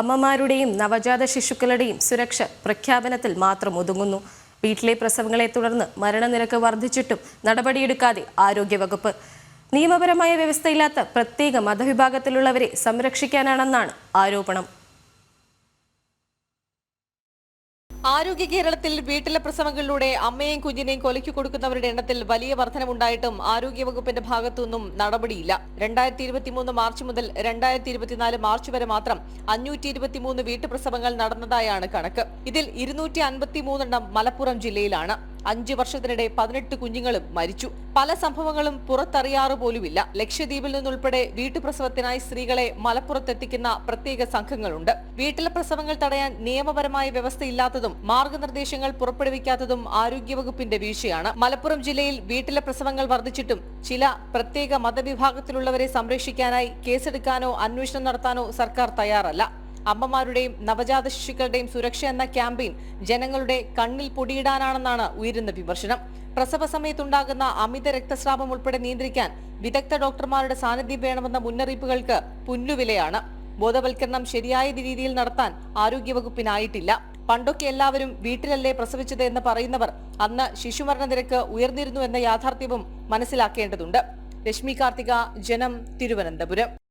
അമ്മമാരുടെയും നവജാത ശിശുക്കളുടെയും സുരക്ഷ പ്രഖ്യാപനത്തിൽ മാത്രം ഒതുങ്ങുന്നു. വീട്ടിലെ പ്രസവങ്ങളെ തുടർന്ന് മരണനിരക്ക് വർദ്ധിച്ചിട്ടും നടപടിയെടുക്കാതെ ആരോഗ്യവകുപ്പ്. നിയമപരമായ വ്യവസ്ഥയില്ലാത്ത പ്രത്യേക മതവിഭാഗത്തിലുള്ളവരെ സംരക്ഷിക്കാനാണെന്നാണ് ആരോപണം. ആരോഗ്യ കേരളത്തിൽ വീട്ടിലെ പ്രസവങ്ങളിലൂടെ അമ്മയെയും കുഞ്ഞിനെയും കൊലയ്ക്ക് കൊടുക്കുന്നവരുടെ എണ്ണത്തിൽ വലിയ വർധനമുണ്ടായിട്ടും ആരോഗ്യവകുപ്പിന്റെ ഭാഗത്തുനിന്നും നടപടിയില്ല. രണ്ടായിരത്തി ഇരുപത്തിമൂന്ന് മാർച്ച് മുതൽ രണ്ടായിരത്തി ഇരുപത്തിനാല് മാർച്ച് വരെ മാത്രം അഞ്ഞൂറ്റി ഇരുപത്തിമൂന്ന് വീട്ടുപ്രസവങ്ങൾ നടന്നതായാണ് കണക്ക്. ഇതിൽ ഇരുന്നൂറ്റി അൻപത്തിമൂന്നെണ്ണം മലപ്പുറം ജില്ലയിലാണ്. അഞ്ചു വർഷത്തിനിടെ പതിനെട്ട് കുഞ്ഞുങ്ങളും മരിച്ചു. പല സംഭവങ്ങളും പുറത്തറിയാറ് പോലുമില്ല. ലക്ഷദ്വീപിൽ നിന്നുൾപ്പെടെ വീട്ടുപ്രസവത്തിനായി സ്ത്രീകളെ മലപ്പുറത്തെത്തിക്കുന്ന പ്രത്യേക സംഘങ്ങളുണ്ട്. വീട്ടിലെ പ്രസവങ്ങൾ തടയാൻ നിയമപരമായ വ്യവസ്ഥയില്ലാത്തതും മാർഗനിർദ്ദേശങ്ങൾ പുറപ്പെടുവിക്കാത്തതും ആരോഗ്യവകുപ്പിന്റെ വീഴ്ചയാണ്. മലപ്പുറം ജില്ലയിൽ വീട്ടിലെ പ്രസവങ്ങൾ വർദ്ധിച്ചിട്ടും ചില പ്രത്യേക മതവിഭാഗത്തിലുള്ളവരെ സംരക്ഷിക്കാനായി കേസെടുക്കാനോ അന്വേഷണം നടത്താനോ സർക്കാർ തയ്യാറല്ല. അമ്മമാരുടെയും നവജാത ശിശുക്കളുടെയും സുരക്ഷ എന്ന ക്യാമ്പയിൻ ജനങ്ങളുടെ കണ്ണിൽ പൊടിയിടാനാണെന്നാണ് ഉയരുന്ന വിമർശനം. പ്രസവ സമയത്തുണ്ടാകുന്ന അമിത രക്തസ്രാവം ഉൾപ്പെടെ നിയന്ത്രിക്കാൻ വിദഗ്ധ ഡോക്ടർമാരുടെ സാന്നിധ്യം വേണമെന്ന മുന്നറിയിപ്പുകൾക്ക് പുല്ലുവിലയാണ്. ബോധവൽക്കരണം ശരിയായ രീതിയിൽ നടത്താൻ ആരോഗ്യവകുപ്പിനായിട്ടില്ല. പണ്ടൊക്കെ എല്ലാവരും വീട്ടിലല്ലേ പ്രസവിച്ചത് എന്ന് പറയുന്നവർ അന്ന് ശിശുമരണ നിരക്ക് ഉയർന്നിരുന്നു എന്ന യാഥാർത്ഥ്യവും മനസ്സിലാക്കേണ്ടതുണ്ട്. രശ്മി കാർത്തിക ജനം തിരുവനന്തപുരം.